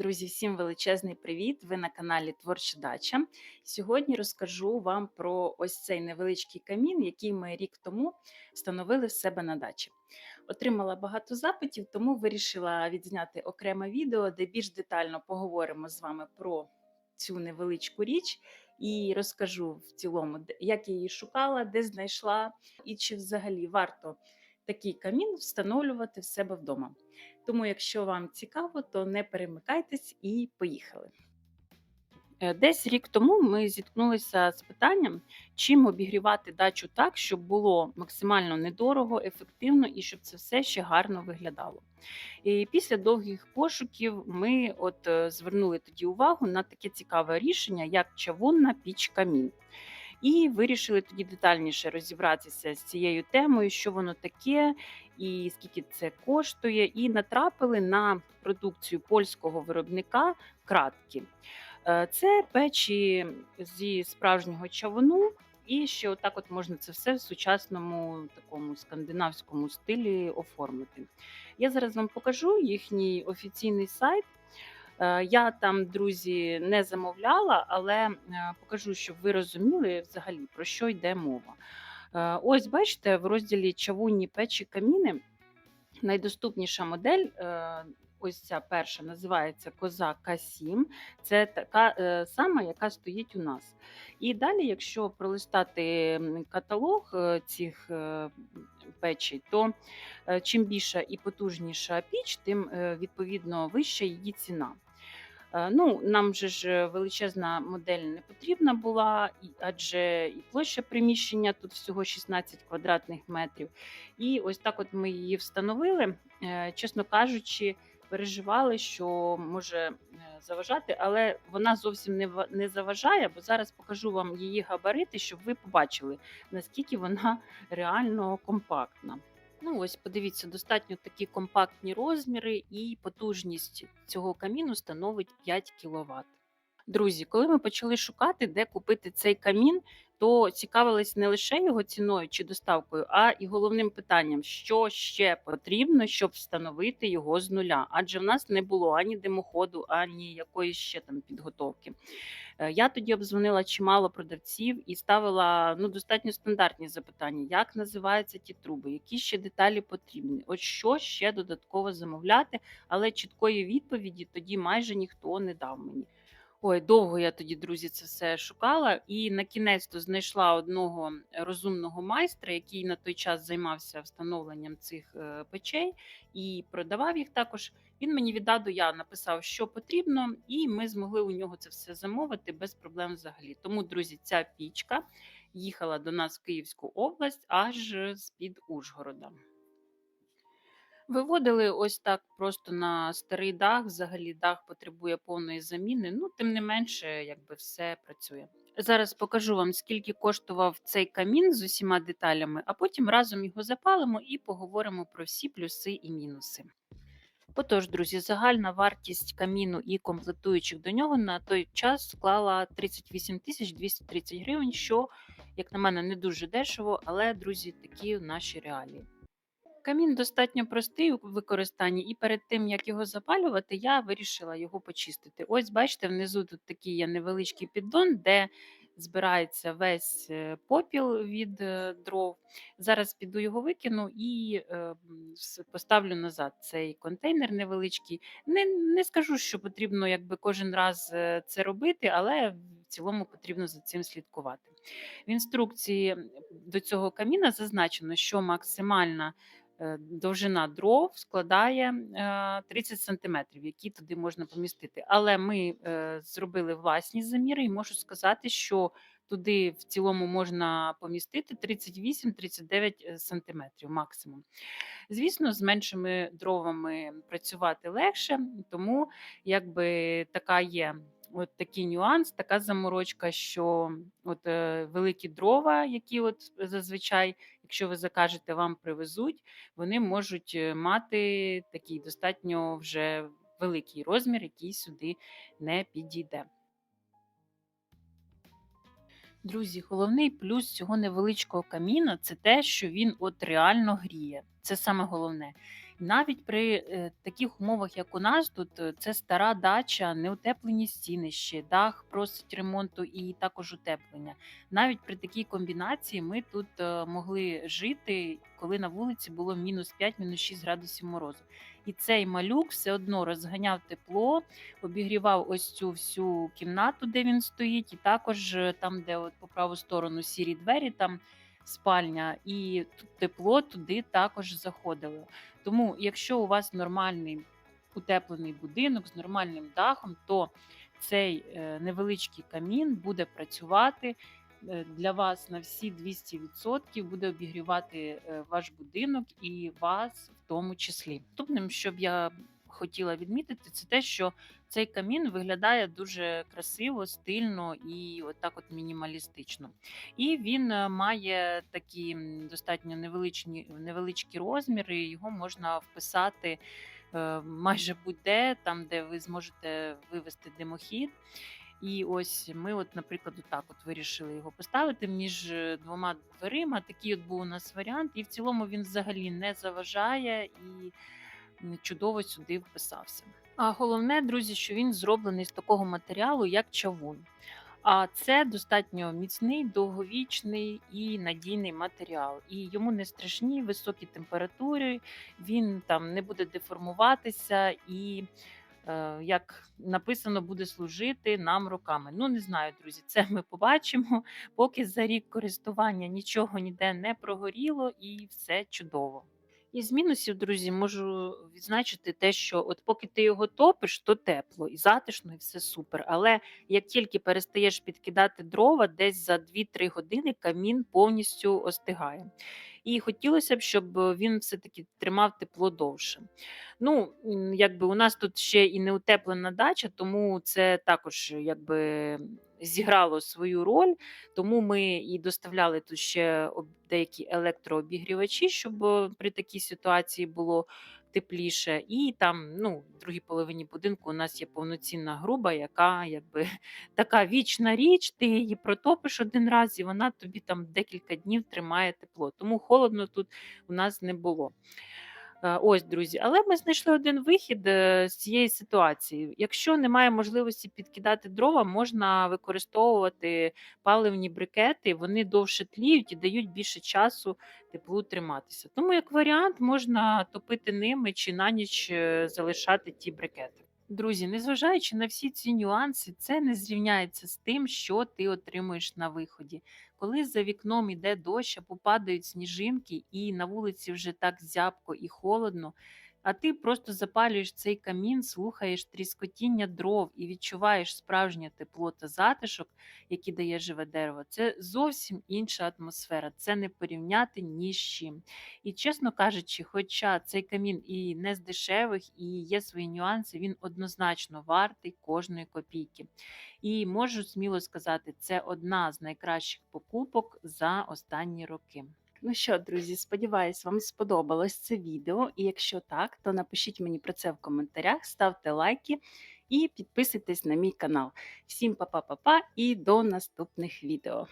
Друзі, всім величезний привіт! Ви на каналі Творча Дача. Сьогодні розкажу вам про ось цей невеличкий камін, який ми рік тому встановили в себе на дачі. Отримала багато запитів, тому вирішила відзняти окреме відео, де більш детально поговоримо з вами про цю невеличку річ і розкажу в цілому, як я її шукала, де знайшла, і чи взагалі варто такий камін встановлювати в себе вдома. Тому, якщо вам цікаво, то не перемикайтесь і поїхали. Е, Десь рік тому ми зіткнулися з питанням, чим обігрівати дачу так, щоб було максимально недорого, ефективно і щоб це все ще гарно виглядало. І після довгих пошуків ми от е, звернули тоді увагу на таке цікаве рішення, як чавунна піч камін. І вирішили тоді детальніше розібратися з цією темою, що воно таке, і скільки це коштує, і натрапили на продукцію польського виробника кратки. Е, Це печі зі справжнього чавуну, і ще отак от можна це все в сучасному такому скандинавському стилі оформити. Я зараз вам покажу їхній офіційний сайт. Е, Я там, друзі, не замовляла, але е, покажу, щоб ви розуміли взагалі про що йде мова. Е, Ось бачите, в розділі чавунні печі каміни найдоступніша модель. е, Ось ця перша називається Коза К7. Це така е, сама, яка стоїть у нас. І далі, якщо пролистати каталог е, цих е, печей, то е, чим більша і потужніша піч, тим е, відповідно вища її ціна. Е, Ну, нам же ж величезна модель не потрібна була, адже і площа приміщення тут всього 16 квадратних метрів. І ось так от ми її встановили. Е, Чесно кажучи, переживали, що може е, заважати, але вона зовсім не не заважає, бо зараз покажу вам її габарити, щоб ви побачили, наскільки вона реально компактна. Ну, ось подивіться, достатньо такі компактні розміри, і потужність цього каміну становить 5 кВт. Друзі, коли ми почали шукати, де купити цей камін, то цікавились не лише його ціною чи доставкою, а і головним питанням, що ще потрібно, щоб встановити його з нуля. Адже в нас не було ані димоходу, ані якоїсь ще там підготовки. Е, Я тоді обдзвонила чимало продавців і ставила ну достатньо стандартні запитання: як називаються ті труби, які ще деталі потрібні, от що ще додатково замовляти, але чіткої відповіді тоді майже ніхто не дав мені. Ой, довго я тоді, друзі, це все шукала, і на кінець то знайшла одного розумного майстра, який на той час займався встановленням цих е, печей і продавав їх також. Він мені віддаду, я написав, що потрібно, і ми змогли у нього це все замовити без проблем взагалі. Тому, друзі, ця пічка їхала до нас в Київську область аж з під Ужгорода. Виводили ось так просто на старий дах. Взагалі дах потребує повної заміни. Ну, тим не менше, якби все працює. Зараз покажу вам, скільки коштував цей камін з усіма деталями, а потім разом його запалимо і поговоримо про всі плюси і мінуси. Отож, друзі, загальна вартість каміну і комплектуючих до нього на той час склала 38 тисяч 230 гривень, що, як на мене, не дуже дешево, але, друзі, такі наші реалії. Камін достатньо простий у використанні, і перед тим як його запалювати, я вирішила його почистити. Ось, бачите, внизу тут такий є невеличкий піддон, де збирається весь е, попіл від е, дров. Зараз піду його викину і е, поставлю назад цей контейнер невеличкий. Не, не скажу, що потрібно якби кожен раз це робити, але в цілому потрібно за цим слідкувати. В інструкції до цього каміна зазначено, що максимальна довжина дров складає е, 30 см, які туди можна помістити. Але ми е, зробили власні заміри і можу сказати, що туди в цілому можна помістити 38-39 см максимум. Звісно, з меншими дровами працювати легше, тому якби така є. От такий нюанс, така заморочка, що от е, великі дрова, які от зазвичай, якщо ви закажете, вам привезуть, вони можуть е, мати такий достатньо вже великий розмір, який сюди не підійде. Друзі, головний плюс цього невеличкого каміна це те, що він от реально гріє. Це саме головне. Навіть при е, таких умовах, як у нас тут, е, це стара дача, неутеплені стіни ще, дах просить ремонту і також утеплення. Навіть при такій комбінації ми тут е, могли жити, коли на вулиці було мінус 5, мінус 6 градусів морозу. І цей малюк все одно розганяв тепло, обігрівав ось цю всю кімнату, де він стоїть, і також там, де от по праву сторону сірі двері, там спальня, і тепло туди також заходило. Тому, якщо у вас нормальний утеплений будинок з нормальним дахом, то цей е, невеличкий камін буде працювати е, для вас на всі 200%, буде обігрівати е, ваш будинок і вас в тому числі. Наступним, що б я хотіла відмітити, це те, що цей камін виглядає дуже красиво, стильно і отак от мінімалістично. І він е, має такі достатньо невеличкі, невеличкі розміри, його можна вписати е, майже будь-де, там, де ви зможете вивести димохід. І ось ми, от, наприклад, так от вирішили його поставити між е, двома дверима. Такий от був у нас варіант, і в цілому він взагалі не заважає і чудово сюди вписався. А головне, друзі, що він зроблений з такого матеріалу, як чавун. А це достатньо міцний, довговічний і надійний матеріал. І йому не страшні високі температури, він там не буде деформуватися і, е, як написано, буде служити нам роками. Ну, не знаю, друзі, це ми побачимо. Поки за рік користування нічого ніде не прогоріло і все чудово. Із мінусів, друзі, можу відзначити те, що от поки ти його топиш, то тепло і затишно, і все супер. Але як тільки перестаєш підкидати дрова, десь за 2-3 години камін повністю остигає. І хотілося б, щоб він все-таки тримав тепло довше. Ну, якби у нас тут ще і не утеплена дача, тому це також якби зіграло свою роль. Тому ми і доставляли тут ще деякі електрообігрівачі, щоб е, при такій ситуації було тепліше. І там, ну, в другій половині будинку у нас є повноцінна груба, яка якби така вічна річ. Ти її протопиш один раз, і вона тобі там декілька днів тримає тепло. Тому холодно тут у нас не було. Е, Ось, друзі, але ми знайшли один вихід е, з цієї ситуації. Якщо немає можливості підкидати дрова, можна використовувати паливні брикети, вони довше тліють і дають більше часу теплу триматися. Тому, як варіант, можна топити ними чи на ніч е, залишати ті брикети. Друзі, незважаючи на всі ці нюанси, це не зрівняється з тим, що ти отримуєш на виході. Коли за вікном іде дощ, або падають сніжинки, і на вулиці вже так зябко і холодно, а ти просто запалюєш цей камін, слухаєш тріскотіння дров і відчуваєш справжнє тепло та затишок, який дає живе дерево, це зовсім інша атмосфера. Це не порівняти ні з чим. І чесно кажучи, хоча цей камін і не з дешевих, і є свої нюанси, він однозначно вартий кожної копійки. І можу сміло сказати, це одна з найкращих покупок за останні роки. Ну що, друзі, сподіваюсь, вам сподобалось це відео. І якщо так, то напишіть мені про це в коментарях, ставте лайки і підписуйтесь на мій канал. Всім па-па-па-па і до наступних відео.